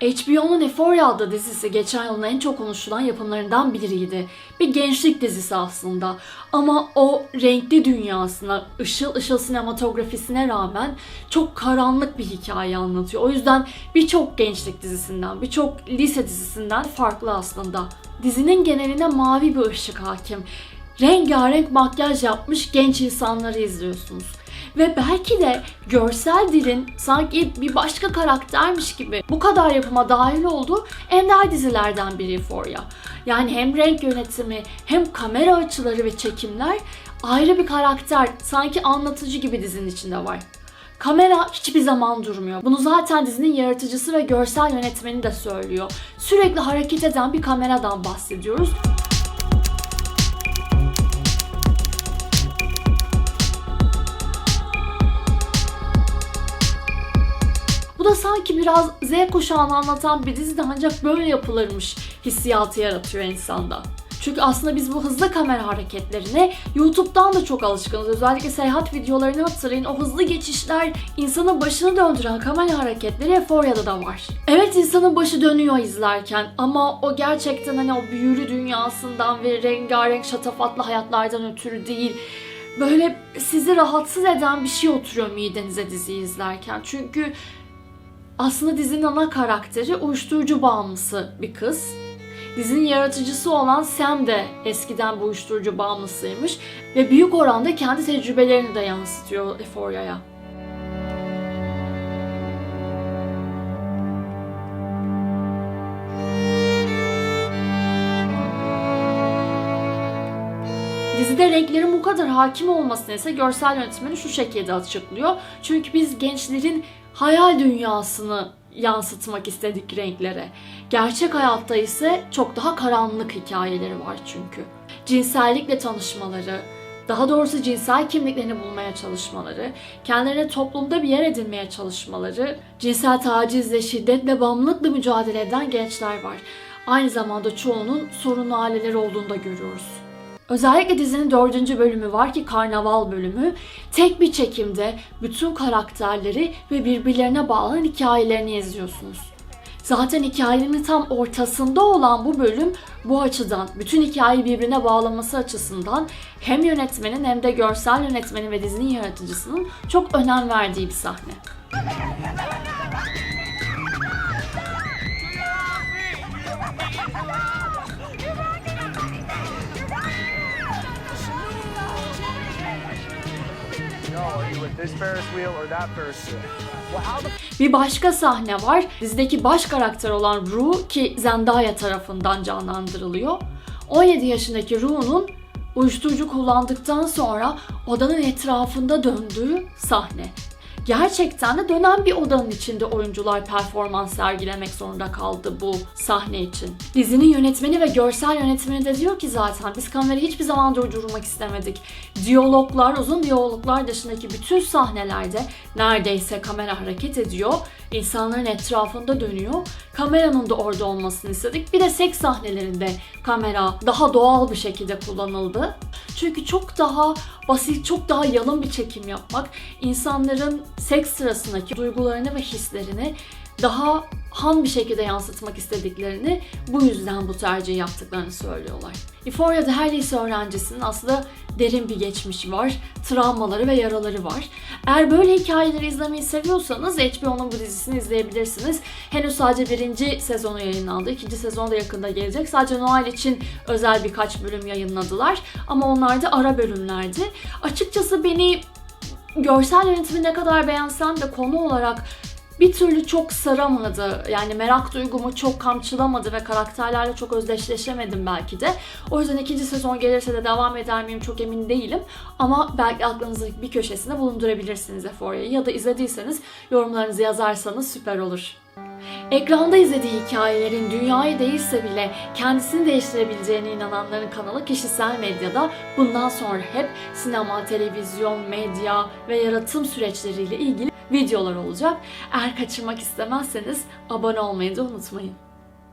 HBO'nun Euphoria adlı dizisi geçen yılın en çok konuşulan yapımlarından biriydi. Bir gençlik dizisi aslında. Ama o renkli dünyasına, ışıl ışıl sinematografisine rağmen çok karanlık bir hikaye anlatıyor. O yüzden birçok gençlik dizisinden, birçok lise dizisinden farklı aslında. Dizinin geneline mavi bir ışık hakim. Rengarenk makyaj yapmış genç insanları izliyorsunuz. Ve belki de görsel dilin sanki bir başka karaktermiş gibi bu kadar yapıma dahil olduğu ender dizilerden biri Euphoria. Yani hem renk yönetimi hem kamera açıları ve çekimler ayrı bir karakter, sanki anlatıcı gibi dizinin içinde var. Kamera hiçbir zaman durmuyor. Bunu zaten dizinin yaratıcısı ve görsel yönetmeni de söylüyor. Sürekli hareket eden bir kameradan bahsediyoruz. Bu da sanki biraz Z kuşağını anlatan bir dizide ancak böyle yapılırmış hissiyatı yaratıyor insanda. Çünkü aslında biz bu hızlı kamera hareketlerine YouTube'dan da çok alışkınız. Özellikle seyahat videolarını hatırlayın. O hızlı geçişler, insanın başını döndüren kamera hareketleri Euphoria'da da var. Evet insanın başı dönüyor izlerken ama o gerçekten hani o büyülü dünyasından ve rengarenk şatafatlı hayatlardan ötürü değil. Böyle sizi rahatsız eden bir şey oturuyor midenize dizi izlerken. Çünkü aslında dizinin ana karakteri uyuşturucu bağımlısı bir kız. Dizinin yaratıcısı olan Sam de eskiden bu uyuşturucu bağımlısıymış ve büyük oranda kendi tecrübelerini de yansıtıyor Euphoria'ya. Dizide renklerin bu kadar hakim olmasını ise görsel yönetmeni şu şekilde açıklıyor. Çünkü biz gençlerin hayal dünyasını yansıtmak istedik renklere. Gerçek hayatta ise çok daha karanlık hikayeleri var çünkü. Cinsellikle tanışmaları, daha doğrusu cinsel kimliklerini bulmaya çalışmaları, kendilerine toplumda bir yer edinmeye çalışmaları, cinsel tacizle, şiddetle, bağımlılıkla mücadele eden gençler var. Aynı zamanda çoğunun sorunlu aileleri olduğunu da görüyoruz. Özellikle dizinin dördüncü bölümü var ki karnaval bölümü. Tek bir çekimde bütün karakterleri ve birbirlerine bağlanan hikayelerini izliyorsunuz. Zaten hikayenin tam ortasında olan bu bölüm bu açıdan, bütün hikayeyi birbirine bağlaması açısından hem yönetmenin hem de görsel yönetmenin ve dizinin yaratıcısının çok önem verdiği bir sahne. Bir başka sahne var. Dizideki baş karakter olan Rue ki Zendaya tarafından canlandırılıyor. 17 yaşındaki Rue'nun uyuşturucu kullandıktan sonra odanın etrafında döndüğü sahne. Gerçekten de dönen bir odanın içinde oyuncular performans sergilemek zorunda kaldı bu sahne için. Dizinin yönetmeni ve görsel yönetmeni de diyor ki zaten biz kamerayı hiçbir zaman durdurmak istemedik. Diyaloglar, uzun diyaloglar dışındaki bütün sahnelerde neredeyse kamera hareket ediyor. İnsanların etrafında dönüyor. Kameranın da orada olmasını istedik. Bir de seks sahnelerinde kamera daha doğal bir şekilde kullanıldı. Çünkü çok daha basit, çok daha yalın bir çekim yapmak insanların seks sırasındaki duygularını ve hislerini daha ham bir şekilde yansıtmak istediklerini bu yüzden bu tercihi yaptıklarını söylüyorlar. Euphoria'da her lise öğrencisinin aslında derin bir geçmişi var, travmaları ve yaraları var. Eğer böyle hikayeleri izlemeyi seviyorsanız HBO'nun bu dizisini izleyebilirsiniz. Henüz sadece birinci sezonu yayınlandı, ikinci sezon da yakında gelecek. Sadece Noel için özel birkaç bölüm yayınladılar ama onlar da ara bölümlerdi. Açıkçası beni görsel yönetimi ne kadar beğensem de konu olarak bir türlü çok saramadı. Yani merak duygumu çok kamçılamadı ve karakterlerle çok özdeşleşemedim belki de. O yüzden ikinci sezon gelirse de devam eder miyim çok emin değilim. Ama belki aklınızdaki bir köşesine bulundurabilirsiniz Euphoria'yı ya da izlediyseniz yorumlarınızı yazarsanız süper olur. Ekranda izlediği hikayelerin dünyayı değilse bile kendisini değiştirebileceğine inananların kanalı kişisel medyada bundan sonra hep sinema, televizyon, medya ve yaratım süreçleriyle ilgili videolar olacak. Eğer kaçırmak istemezseniz abone olmayı da unutmayın.